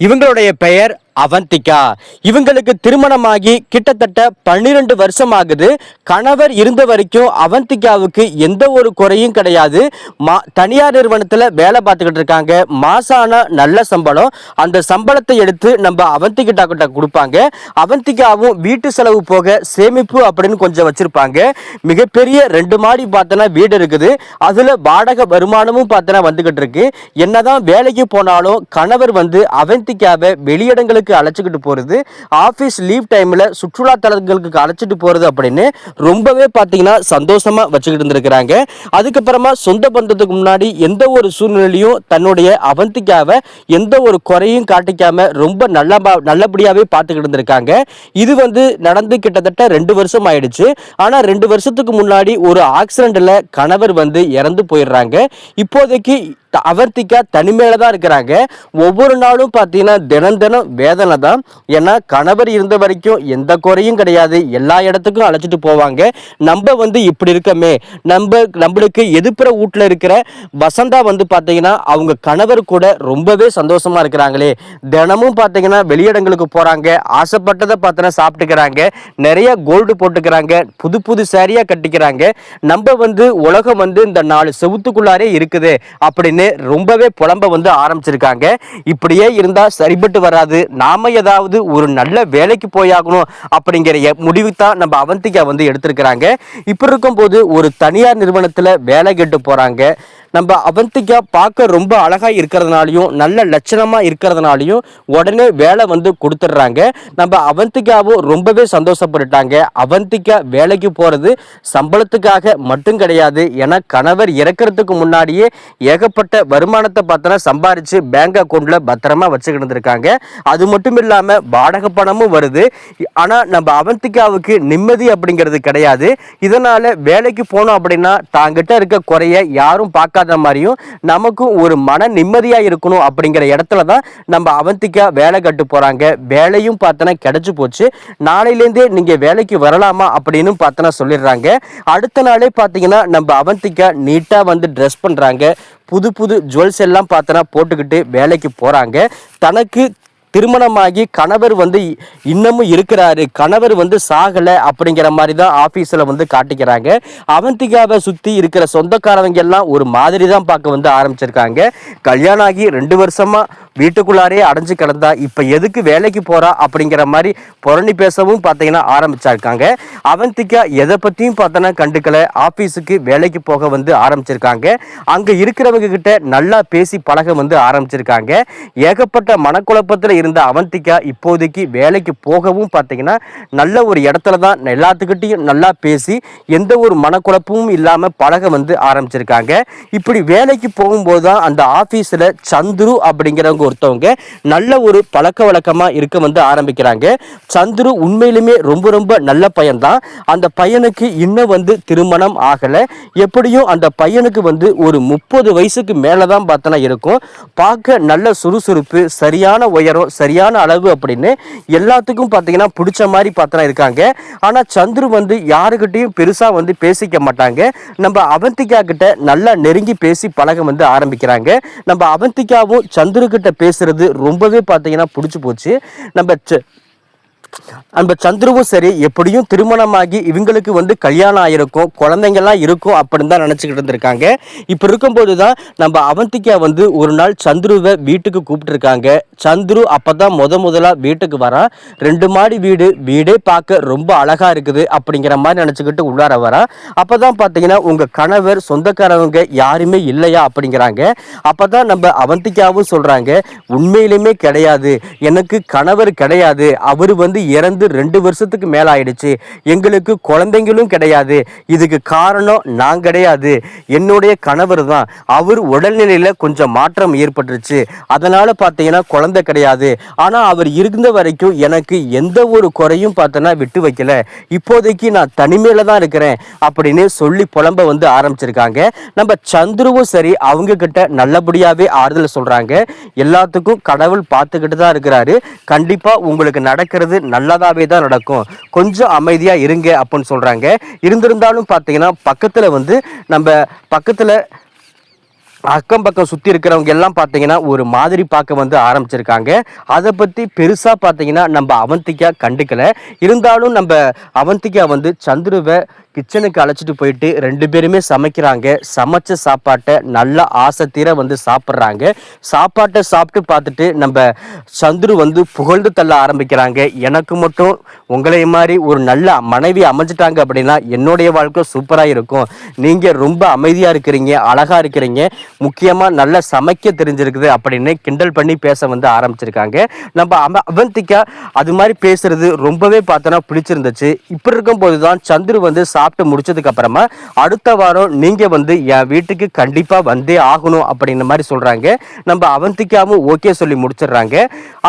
இவங்களுடைய பெயர் அவந்திகா இவங்களுக்கு திருமணமாகி கிட்டத்தட்ட பன்னிரண்டு வருஷம் ஆகுது கணவர் இருந்த வரைக்கும் அவந்திகாவுக்கு எந்த ஒரு குறையும் கிடையாது. மா தனியார் நிறுவனத்தில் வேலை பார்த்துக்கிட்டு இருக்காங்க. மாசான நல்ல சம்பளம். அந்த சம்பளத்தை எடுத்து நம்ம அவந்திகிட்டா கிட்ட கொடுப்பாங்க. அவந்திகாவும் வீட்டு செலவு போக சேமிப்பு அப்படின்னு கொஞ்சம் வச்சிருப்பாங்க. மிகப்பெரிய ரெண்டு மாடி பார்த்தோன்னா வீடு இருக்குது. அதுல வாடகை வருமானமும் பார்த்தோன்னா வந்துகிட்டு இருக்கு. என்னதான் வேலைக்கு போனாலும் கணவர் வந்து அவந்திகாவை வெளியிடங்களுக்கு அழைச்சிக்கிட்டு போறது ஆஃபீஸ் லீவ் டைம்ல சுற்றுலா தலங்களுக்கு அழைச்சிட்டு போறது அப்படின்னு ரொம்பவே பார்த்தீங்கன்னா சந்தோஷமா வச்சுக்கிட்டு இருந்திருக்கிறாங்க. அதுக்கப்புறமா சொந்த பந்தத்துக்கு முன்னாடி எந்த ஒரு சூழ்நிலையும் தன்னுடைய அவந்திகாவை எந்த ஒரு குறையும் காட்டிக்காம ரொம்ப நல்ல நல்லபடியாகவே பார்த்துக்கிட்டு இருந்திருக்காங்க. இது வந்து நடந்து கிட்டத்தட்ட ரெண்டு வருஷம் ஆயிடுச்சு. ஆனால் ரெண்டு வருஷத்துக்கு முன்னாடி ஒரு ஆக்சிடென்ட்ல கணவர் வந்து இறந்து போயிடுறாங்க. இப்போதைக்கு அவர்த்திக்கா தனிமையில தான் இருக்கிறாங்க. ஒவ்வொரு நாளும் பார்த்தீங்கன்னா தினம் தினம் வேதனை தான். ஏன்னா கணவர் இருந்த வரைக்கும் எந்த குறையும் கிடையாது. எல்லா இடத்துக்கும் அழைச்சிட்டு போவாங்க. நம்ம வந்து இப்படி இருக்கமே. நம்ம நம்மளுக்கு எதிர்ப்புற வீட்டில் இருக்கிற வசந்தா வந்து பார்த்தீங்கன்னா அவங்க கணவர் கூட ரொம்பவே சந்தோஷமா இருக்கிறாங்களே. தினமும் பார்த்தீங்கன்னா வெளியிடங்களுக்கு போறாங்க. ஆசைப்பட்டதை பார்த்தீங்கன்னா சாப்பிட்டுக்கிறாங்க. நிறைய கோல்டு போட்டுக்கிறாங்க. புது புது சேரீயாக கட்டிக்கிறாங்க. நம்ம வந்து உலகம் வந்து இந்த நாலு செவுத்துக்குள்ளாரே இருக்குது. அப்படின்னு ரொம்பவே புலம்ப வந்து ஆரம்பிச்சிருக்காங்க. இப்படியே இருந்தா சரிபட்டு வராது. நாம ஏதாவது ஒரு நல்ல வேலைக்கு போயாகணும் அப்படிங்கிற முடிவு தான் நம்ம அவந்திகா வந்து எடுத்திருக்கிறாங்க. இப்படி இருக்கும்போது ஒரு தனியார் நிறுவனத்துல வேலை கேட்டு போறாங்க. நம்ம அவந்திகா பார்க்க ரொம்ப அழகாக இருக்கிறதுனாலையும் நல்ல லட்சணமாக இருக்கிறதுனாலையும் உடனே வேலை வந்து கொடுத்துட்றாங்க. நம்ம அவந்திகாவும் ரொம்பவே சந்தோஷப்பட்டுட்டாங்க. அவந்திகா வேலைக்கு போகிறது சம்பளத்துக்காக மட்டும் கிடையாது. ஏன்னா கணவர் இறக்கிறதுக்கு முன்னாடியே ஏகப்பட்ட வருமானத்தை பார்த்தோன்னா சம்பாரித்து பேங்க் அக்கௌண்ட்டில் பத்திரமா வச்சுக்கிட்டு இருந்திருக்காங்க. அது மட்டும் இல்லாமல் வாடகை பணமும் வருது. ஆனால் நம்ம அவந்திகாவுக்கு நிம்மதி அப்படிங்கிறது கிடையாது. இதனால் வேலைக்கு போனோம் அப்படின்னா தாங்கிட்ட இருக்க குறைய யாரும் பார்க்க பார்க்காத மாதிரியும் நமக்கும் ஒரு மன நிம்மதியாக இருக்கணும் அப்படிங்கிற இடத்துல தான் நம்ம அவந்திக்கா வேலை கட்டு போகிறாங்க வேலையும் பார்த்தோன்னா கிடச்சி போச்சு. நாளையிலேருந்தே நீங்கள் வேலைக்கு வரலாமா அப்படின்னு பார்த்தோன்னா சொல்லிடுறாங்க. அடுத்த நாளே பார்த்தீங்கன்னா நம்ம அவந்திக்கா நீட்டாக வந்து ட்ரெஸ் பண்ணுறாங்க புது புது ஜுவல்ஸ் எல்லாம் பார்த்தோன்னா போட்டுக்கிட்டு வேலைக்கு போகிறாங்க தனக்கு திருமணமாகி கணவர் வந்து இன்னமும் இருக்கிறாரு. கணவர் வந்து சாகலை அப்படிங்கிற மாதிரி தான் ஆஃபீஸில் வந்து காட்டிக்கிறாங்க. அவந்திகாவை சுற்றி இருக்கிற சொந்தக்காரவங்க எல்லாம் ஒரு மாதிரி தான் பார்க்க வந்து ஆரம்பிச்சிருக்காங்க. கல்யாணம் ஆகி ரெண்டு வருஷமாக வீட்டுக்குள்ளாரே அடைஞ்சு கிடந்தா இப்போ எதுக்கு வேலைக்கு போறா அப்படிங்கிற மாதிரி புரணி பேசவும் பார்த்தீங்கன்னா ஆரம்பிச்சிருக்காங்க. அவந்திகா எதை பற்றியும் பார்த்தோன்னா கண்டுக்கல. ஆஃபீஸுக்கு வேலைக்கு போக வந்து ஆரம்பிச்சிருக்காங்க. அங்கே இருக்கிறவங்க கிட்ட நல்லா பேசி பழக வந்து ஆரம்பிச்சிருக்காங்க. ஏகப்பட்ட மனக்குழப்பத்தில் இருந்த அவந்திகா இப்போதைக்கு வேலைக்கு போகவும் பார்த்தீங்கன்னா நல்ல ஒரு இடத்துல தான் எல்லாத்துக்கிட்டையும் நல்லா பேசி எந்த ஒரு மனக்குழப்பமும் இல்லாமல் பழக வந்து ஆரம்பிச்சிருக்காங்க. இப்படி வேலைக்கு போகும்போது தான் அந்த ஆஃபீஸில் சந்துரு அப்படிங்கிறவங்க ஒருத்தவங்க நல்ல ஒரு பழக்க வழக்கமாக இருக்க வந்து ஆரம்பிக்கிறாங்க. சந்துரு உண்மையிலுமே ரொம்ப ரொம்ப நல்ல பையன்தான். அந்த பையனுக்கு இன்னும் வந்து திருமணம் ஆகலை. எப்படியும் அந்த பையனுக்கு வந்து ஒரு முப்பது வயசுக்கு மேலே தான் பார்த்தனா இருக்கும். பார்க்க நல்ல சுறுசுறுப்பு சரியான உயரம் சரியான அளவு அப்படின்னு எல்லாத்துக்கும் பார்த்தீங்கன்னா பிடிச்ச மாதிரி பார்த்தனா இருக்காங்க. ஆனால் சந்துரு வந்து யாருக்கிட்டையும் பெருசாக வந்து பேசிக்க மாட்டாங்க. நம்ம அவந்திகா கிட்ட நல்லா நெருங்கி பேசி பழக வந்து ஆரம்பிக்கிறாங்க. நம்ம அவந்திகாவும் சந்துரு கிட்ட பேசுறது ரொம்பவே பார்த்தீங்கன்னா பிடிச்சி போச்சு. நம்ம ச- அந்த சந்துருவும் சரி எப்படியும் திருமணமாகி இவங்களுக்கு வந்து கல்யாணம் ஆயிருக்கும் குழந்தைங்கள்லாம் இருக்கும் அப்படின்னு தான் நினச்சிக்கிட்டு இருந்திருக்காங்க. இப்போ இருக்கும்போது தான் நம்ம அவந்திகா வந்து ஒரு நாள் சந்துருவை வீட்டுக்கு கூப்பிட்டுருக்காங்க. சந்துரு அப்போ தான் முத முதலாக வீட்டுக்கு வரான் ரெண்டு மாடி வீடு வீடே பார்க்க ரொம்ப அழகாக இருக்குது அப்படிங்கிற மாதிரி நினச்சிக்கிட்டு உள்ளார வரான் அப்போ தான் பார்த்தீங்கன்னா உங்கள் கணவர் சொந்தக்காரவங்க யாருமே இல்லையா அப்படிங்கிறாங்க. அப்போ தான் நம்ம அவந்திகாவும் சொல்கிறாங்க உண்மையிலுமே கிடையாது. எனக்கு கணவர் கிடையாது. அவர் வந்து இறந்து ரெண்டு வருஷத்துக்கு மேல ஆயிடுச்சு எங்களுக்கு குழந்தைங்களும் கிடையாது. இதுக்கு காரணம் நான் கிடையாது. என்னுடைய கணவர் தான். அவர் உடல்நிலையில கொஞ்சம் மாற்றம் ஏற்பட்டுருச்சு. அதனால பார்த்தீங்கன்னா குழந்தை கிடையாது. ஆனா அவர் இருந்த வரைக்கும் எனக்கு எந்த ஒரு குறையும் பார்த்தோன்னா விட்டு வைக்கல. இப்போதைக்கு நான் தனிமையில தான் இருக்கிறேன் அப்படின்னு சொல்லி புலம்ப வந்து ஆரம்பிச்சிருக்காங்க. நம்ம சந்துருவும் சரி அவங்க கிட்ட நல்லபடியாவே ஆறுதல் சொல்றாங்க. எல்லாத்துக்கும் கடவுள் பார்த்துக்கிட்டு தான் இருக்கிறாரு. கண்டிப்பா உங்களுக்கு நடக்கிறது நல்லதாகவே தான் நடக்கும். கொஞ்சம் அமைதியாக இருங்க அப்படின்னு சொல்கிறாங்க இருந்திருந்தாலும் பார்த்தீங்கன்னா பக்கத்தில் வந்து நம்ம பக்கத்தில் அக்கம் பக்கம் சுற்றி இருக்கிறவங்க எல்லாம் பார்த்தீங்கன்னா ஒரு மாதிரி பார்க்க வந்து ஆரம்பிச்சிருக்காங்க. அதை பற்றி பெருசாக பார்த்தீங்கன்னா நம்ம அவந்திக்கா கண்டுக்கலை. இருந்தாலும் நம்ம அவந்திக்கா வந்து சந்துருவை கிச்சனுக்கு அழைச்சிட்டு போயிட்டு ரெண்டு பேருமே சமைக்கிறாங்க. சமைச்ச சாப்பாட்டை நல்லா ஆசை தீர வந்து சாப்பிட்றாங்க. சாப்பாட்டை சாப்பிட்டு பார்த்துட்டு நம்ம சந்துரு வந்து புகழ்ந்து தள்ள ஆரம்பிக்கிறாங்க. எனக்கு மட்டும் உங்களை மாதிரி ஒரு நல்ல மனைவி அமைஞ்சிட்டாங்க அப்படின்னா என்னுடைய வாழ்க்கை சூப்பராக இருக்கும். நீங்கள் ரொம்ப அமைதியாக இருக்கிறீங்க அழகாக இருக்கிறீங்க. முக்கியமாக நல்லா சமைக்க தெரிஞ்சிருக்குது அப்படின்னு கிண்டல் பண்ணி பேச வந்து ஆரம்பிச்சிருக்காங்க. நம்ம அவ அவந்திகா அது மாதிரி பேசுறது ரொம்பவே பார்த்தோன்னா பிடிச்சிருந்துச்சு. இப்படி இருக்கும்போது தான் சந்துரு வந்து சாப்பிட்டு முடிச்சதுக்கு அப்புறமா அடுத்த வாரம் நீங்க வந்து என் வீட்டுக்கு கண்டிப்பா வந்தே ஆகணும் அப்படின்ற மாதிரி சொல்றாங்க. நம்ம அவந்திக்காவும் ஓகே சொல்லி முடிச்சிடுறாங்க.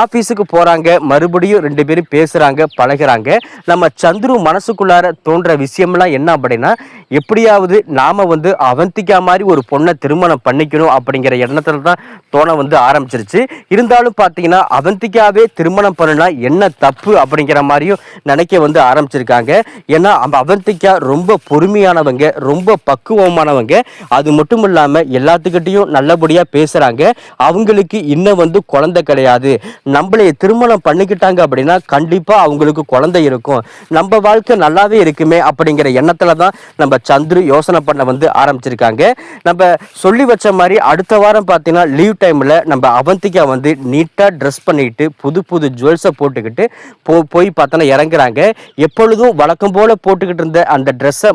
ஆபீஸுக்கு போறாங்க. மறுபடியும் ரெண்டு பேரும் பேசுறாங்க பழகுறாங்க. நம்ம சந்துரு மனசுக்குள்ளார தோன்ற விஷயம்லாம் என்ன அப்படின்னா எப்படியாவது நாம வந்து அவந்திக்கா மாதிரி ஒரு பொண்ணை திருமணம் பண்ணிக்கணும் அப்படிங்கிற எண்ணத்துல தான் தோண வந்து ஆரம்பிச்சிருச்சு. இருந்தாலும் பார்த்தீங்கன்னா அவந்திக்காவே திருமணம் பண்ணனா என்ன தப்பு அப்படிங்கிற மாதிரியும் நினைக்க வந்து ஆரம்பிச்சிருக்காங்க. ஏன்னா அவந்திக்கா ரொம்ப பொறுமையானவங்க ரொம்ப பக்குவமானவங்க. அது மட்டும் இல்லாமல் எல்லாத்துக்கிட்டையும் நல்லபடியாக பேசுகிறாங்க அவங்களுக்கு இன்னும் வந்து குழந்தை கிடையாது. நம்மளைய திருமணம் பண்ணிக்கிட்டாங்க அப்படின்னா கண்டிப்பாக அவங்களுக்கு குழந்தை இருக்கும். நம்ம வாழ்க்கை நல்லாவே இருக்குமே அப்படிங்கிற எண்ணத்தில் தான் நம்ம சந்துரு யோசனை பண்ண வந்து ஆரம்பிச்சிருக்காங்க. நம்ம சொல்லி வச்ச மாதிரி அடுத்த வாரம் பார்த்தீங்கன்னா லீவ் டைமில் நம்ம அவந்திகா வந்து நீட்டாக ட்ரெஸ் பண்ணிட்டு புது புது ஜுவல்ஸை போட்டுக்கிட்டு போ போய் பார்த்தோன்னா இறங்குறாங்க. எப்பொழுதும் வழக்கம் போல் போட்டுக்கிட்டு இருந்த அந்த ட்ரெஸ்ஸை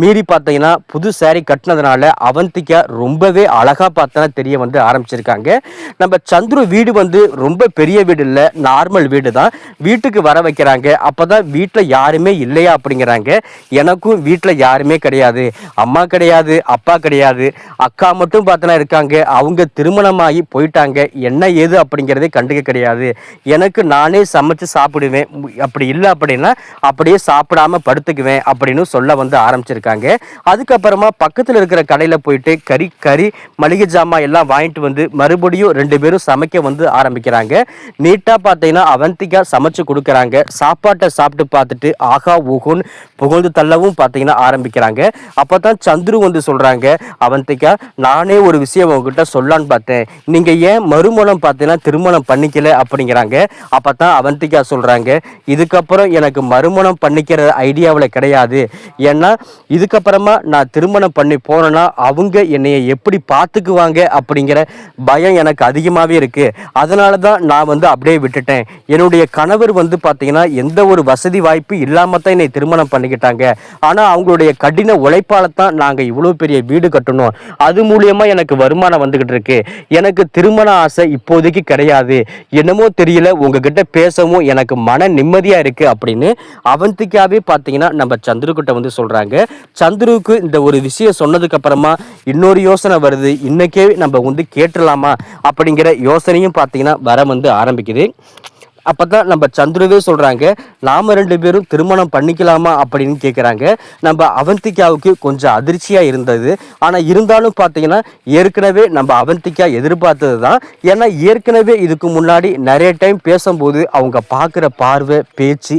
மீறி பார்த்தீங்கன்னா புது சேரீ கட்டினதுனால அவந்திகா ரொம்பவே அழகாக பார்த்தோன்னா தெரிய வந்து ஆரம்பிச்சிருக்காங்க. நம்ம சந்துரு வீடு வந்து ரொம்ப பெரிய வீடு இல்லை நார்மல் வீடு தான். வீட்டுக்கு வர வைக்கிறாங்க. அப்போ தான் வீட்டில் யாருமே இல்லையா அப்படிங்கிறாங்க. எனக்கும் வீட்டில் யாருமே கிடையாது. அம்மா கிடையாது அப்பா கிடையாது. அக்கா மட்டும் பார்த்தனா இருக்காங்க. அவங்க திருமணமாகி போயிட்டாங்க. என்ன ஏது அப்படிங்கிறதே கண்டுக்க கிடையாது. எனக்கு நானே சமைச்சு சாப்பிடுவேன். அப்படி இல்லை அப்படின்னா அப்படியே சாப்பிடாம படுத்துக்குவேன் அப்படின்னு சொல்ல வந்து ஆரம்பிச்சிருக்காங்க. அதுக்கப்புறமா பக்கத்தில் இருக்கிற கடையில் போயிட்டு கறி கறி மளிகை ஜாமான் எல்லாம் வாங்கிட்டு வந்து மறுபடியும் ரெண்டு பேரும் சமைக்க வந்து ஆரம்பிக்கிறாங்க. நீட்டாக பார்த்தீங்கன்னா அவந்திகா சமைச்சு கொடுக்குறாங்க. சாப்பாட்டை சாப்பிட்டு பார்த்துட்டு ஆகா ஊகுன்னு புகழ்ந்து தள்ளவும் பார்த்தீங்கன்னா ஆரம்பிக்கிறாங்க. அப்போ தான் சந்துரு வந்து சொல்கிறாங்க அவந்திகா நானே ஒரு விஷயம் உங்ககிட்ட சொல்லான்னு பார்த்தேன். நீங்கள் ஏன் மறுமணம் பார்த்தீங்கன்னா திருமணம் பண்ணிக்கல? அப்படிங்கிறாங்க. அப்போ தான் அவந்திகா சொல்கிறாங்க இதுக்கப்புறம் எனக்கு மறுமணம் பண்ணிக்கிற ஐடியாவில் கிடையாது. ஏன்னா இதுக்கப்புறமா நான் திருமணம் பண்ணி போனேன்னா அவங்க என்னைய எப்படி பார்த்துக்குவாங்க அப்படிங்கிற பயம் எனக்கு அதிகமாகவே இருக்குது அதனால தான் நான் வந்து அப்படியே விட்டுட்டேன். என்னுடைய கணவர் வந்து பார்த்தீங்கன்னா எந்த ஒரு வசதி வாய்ப்பு இல்லாமல் தான் என்னை திருமணம் பண்ணிக்கிட்டாங்க. ஆனால் அவங்களுடைய கடின உழைப்பால்தான் நாங்கள் இவ்வளோ பெரிய வீடு கட்டணும். அது மூலியமா எனக்கு வருமானம் வந்துகிட்டு இருக்கு. எனக்கு திருமண ஆசை இப்போதைக்கு கிடையாது. என்னமோ தெரியல உங்ககிட்ட பேசவும் எனக்கு மன நிம்மதியா இருக்கு அப்படின்னு அவந்திக்காவே பார்த்தீங்கன்னா நம்ம சந்துருக்கிட்ட வந்து சொல்றாங்க. சந்துருவுக்கு இந்த ஒரு விஷயம் சொன்னதுக்கு அப்புறமா இன்னொரு யோசனை வருது. இன்னைக்கே நம்ம வந்து கேட்டுடலாமா? அப்படிங்கிற யோசனையும் பார்த்தீங்கன்னா வர வந்து ஆரம்பிக்குது. அப்பதான் நம்ம சந்துருவே சொல்றாங்க நாம ரெண்டு பேரும் திருமணம் பண்ணிக்கலாமா அப்படின்னு கேட்குறாங்க நம்ம அவந்திகாவுக்கு கொஞ்சம் அதிர்ச்சியாக இருந்தது. ஆனால் இருந்தாலும் பார்த்தீங்கன்னா ஏற்கனவே நம்ம அவந்திகா எதிர்பார்த்தது தான் ஏன்னா ஏற்கனவே இதுக்கு முன்னாடி நிறைய டைம் பேசும்போது அவங்க பார்க்குற பார்வை பேச்சு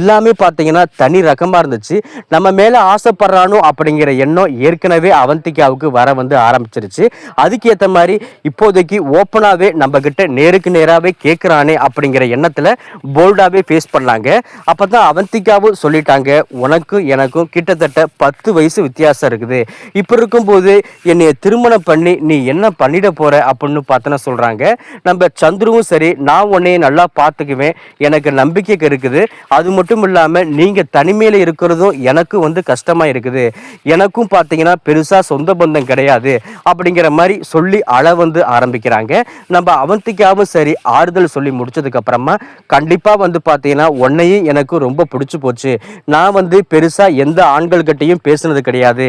எல்லாமே பார்த்தீங்கன்னா தனி ரகமாக இருந்துச்சு. நம்ம மேலே ஆசைப்படுறானோ அப்படிங்கிற எண்ணம் ஏற்கனவே அவந்திகாவுக்கு வர வந்து ஆரம்பிச்சிருச்சு. அதுக்கேற்ற மாதிரி இப்போதைக்கு ஓப்பனாகவே நம்ம கிட்ட நேருக்கு நேராகவே கேட்குறானே அப்படிங்கிற எண்ணம் எண்ணத்தில் போல்டாகவே ஃபேஸ் பண்ணாங்க. அப்போ தான் அவந்திகாவும் சொல்லிட்டாங்க உனக்கும் எனக்கும் கிட்டத்தட்ட பத்து வயசு வித்தியாசம் இருக்குது. இப்போ இருக்கும்போது என்னை திருமணம் பண்ணி நீ என்ன பண்ணிட போகிற அப்படின்னு பார்த்தோன்னா சொல்கிறாங்க நம்ம சந்துருவும் சரி நான் உன்னைய நல்லா பார்த்துக்குவேன். எனக்கு நம்பிக்கை இருக்குது. அது மட்டும் இல்லாமல் நீங்கள் தனிமையில் இருக்கிறதும் எனக்கு வந்து கஷ்டமாக இருக்குது. எனக்கும் பார்த்தீங்கன்னா பெருசாக சொந்த பந்தம் கிடையாது அப்படிங்கிற மாதிரி சொல்லி அழ வந்து ஆரம்பிக்கிறாங்க. நம்ம அவந்திக்காவும் சரி ஆறுதல் சொல்லி முடிச்சதுக்கப்புறமா அப்புறமா கண்டிப்பாக வந்து பார்த்தீங்கன்னா உன்னையும் எனக்கு ரொம்ப பிடிச்சி போச்சு. நான் வந்து பெருசாக எந்த ஆண்கள்கிட்டையும் பேசுனது கிடையாது.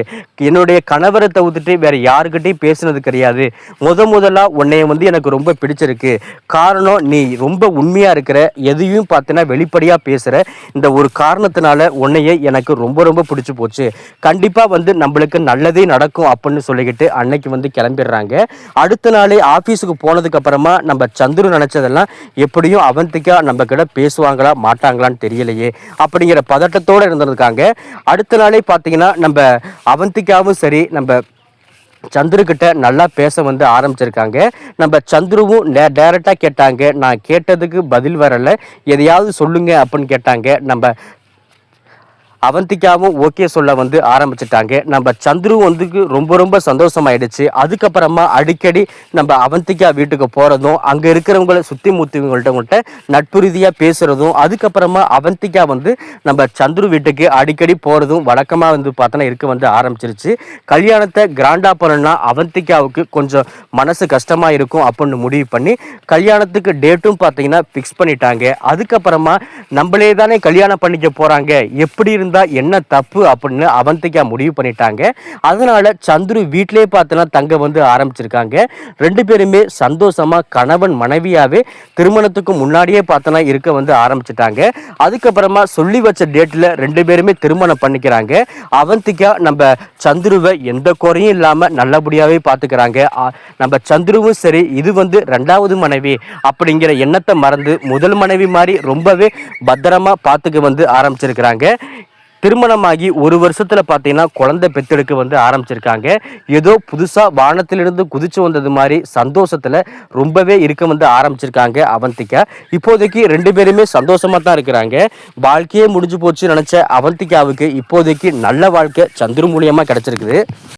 என்னுடைய கணவரை தவிர்த்துட்டு வேற யாருக்கிட்டையும் பேசுனது கிடையாது. முத முதலாக உன்னைய வந்து எனக்கு ரொம்ப பிடிச்சிருக்கு. காரணம் நீ ரொம்ப உண்மையாக இருக்கிற எதையும் பார்த்தீங்கன்னா வெளிப்படையாக பேசுகிற இந்த ஒரு காரணத்தினால உன்னையே எனக்கு ரொம்ப ரொம்ப பிடிச்சி போச்சு. கண்டிப்பாக வந்து நம்மளுக்கு நல்லதே நடக்கும் அப்படின்னு சொல்லிக்கிட்டு அன்னைக்கு வந்து கிளம்பிடுறாங்க. அடுத்த நாளே ஆஃபீஸுக்கு போனதுக்கப்புறமா நம்ம சந்துரு நினச்சதெல்லாம் எப்படியும் அவன் அவந்திக்கா நம்ம கிட்ட பேசுவாங்களா மாட்டாங்களான்னு தெரியலையே. அப்படிங்கிற பதட்டத்தோடு இருந்திருக்காங்க. அடுத்த நாளே பார்த்தீங்கன்னா நம்ம அவந்திக்காவும் சரி நம்ம சந்துருக்கிட்ட நல்லா பேச வந்து ஆரம்பிச்சிருக்காங்க. நம்ம சந்துருவும் நே டேரெக்டாக கேட்டாங்க. நான் கேட்டதுக்கு பதில் வரலை. எதையாவது சொல்லுங்க அப்படின்னு கேட்டாங்க. நம்ம அவந்திகாவும் ஓகே சொல்ல வந்து ஆரம்பிச்சிட்டாங்க. நம்ம சந்துரு வந்து ரொம்ப ரொம்ப சந்தோஷமாயிடுச்சு. அதுக்கப்புறமா அடிக்கடி நம்ம அவந்திகா வீட்டுக்கு போகிறதும் அங்கே இருக்கிறவங்கள சுற்றி முத்திவங்கள்ட்ட நட்பு ரீதியாக பேசுகிறதும் அதுக்கப்புறமா அவந்திகா வந்து நம்ம சந்துரு வீட்டுக்கு அடிக்கடி போகிறதும் வழக்கமாக வந்து பார்த்தோன்னா இருக்க வந்து ஆரம்பிச்சிருச்சு. கல்யாணத்தை கிராண்டாக பண்ணணும்னா அவந்திகாவுக்கு கொஞ்சம் மனசு கஷ்டமாக இருக்கும் அப்படின்னு முடிவு பண்ணி கல்யாணத்துக்கு டேட்டும் பார்த்தீங்கன்னா ஃபிக்ஸ் பண்ணிட்டாங்க. அதுக்கப்புறமா நம்மளே தானே கல்யாணம் பண்ணிக்க போகிறாங்க எப்படி இருந்து இருந்தால் என்ன தப்பு அப்படின்னு அவந்திகா முடிவு பண்ணிட்டாங்க. அதனால சந்துரு வீட்டிலே பார்த்தோன்னா தங்க வந்து ஆரம்பிச்சிருக்காங்க. ரெண்டு பேருமே சந்தோஷமா கணவன் மனைவியாவே திருமணத்துக்கு முன்னாடியே பார்த்தோன்னா இருக்க வந்து ஆரம்பிச்சிட்டாங்க. அதுக்கப்புறமா சொல்லி வச்ச டேட்டில் ரெண்டு பேருமே திருமணம் பண்ணிக்கிறாங்க. அவந்திகா நம்ம சந்துருவை எந்த குறையும் இல்லாமல் நல்லபடியாகவே பார்த்துக்கிறாங்க நம்ம சந்துருவும் சரி இது வந்து ரெண்டாவது மனைவி அப்படிங்கிற எண்ணத்தை மறந்து முதல் மனைவி மாதிரி ரொம்பவே பத்திரமா பார்த்துக்க வந்து ஆரம்பிச்சிருக்கிறாங்க. திருமணமாகி ஒரு வருஷத்துல பார்த்தீங்கன்னா குழந்தை பெத்தெடுக்க வந்து ஆரம்பிச்சிருக்காங்க. ஏதோ புதுசா வானத்திலிருந்து குதிச்சு வந்தது மாதிரி சந்தோஷத்துல ரொம்பவே இருக்க வந்து ஆரம்பிச்சிருக்காங்க அவந்திகா. இப்போதைக்கு ரெண்டு பேருமே சந்தோஷமா தான் இருக்கிறாங்க. வாழ்க்கையே முடிஞ்சு போச்சு நினைச்ச அவந்திகாவுக்கு இப்போதைக்கு நல்ல வாழ்க்கை சந்துரு மூலியமா கிடைச்சிருக்குது.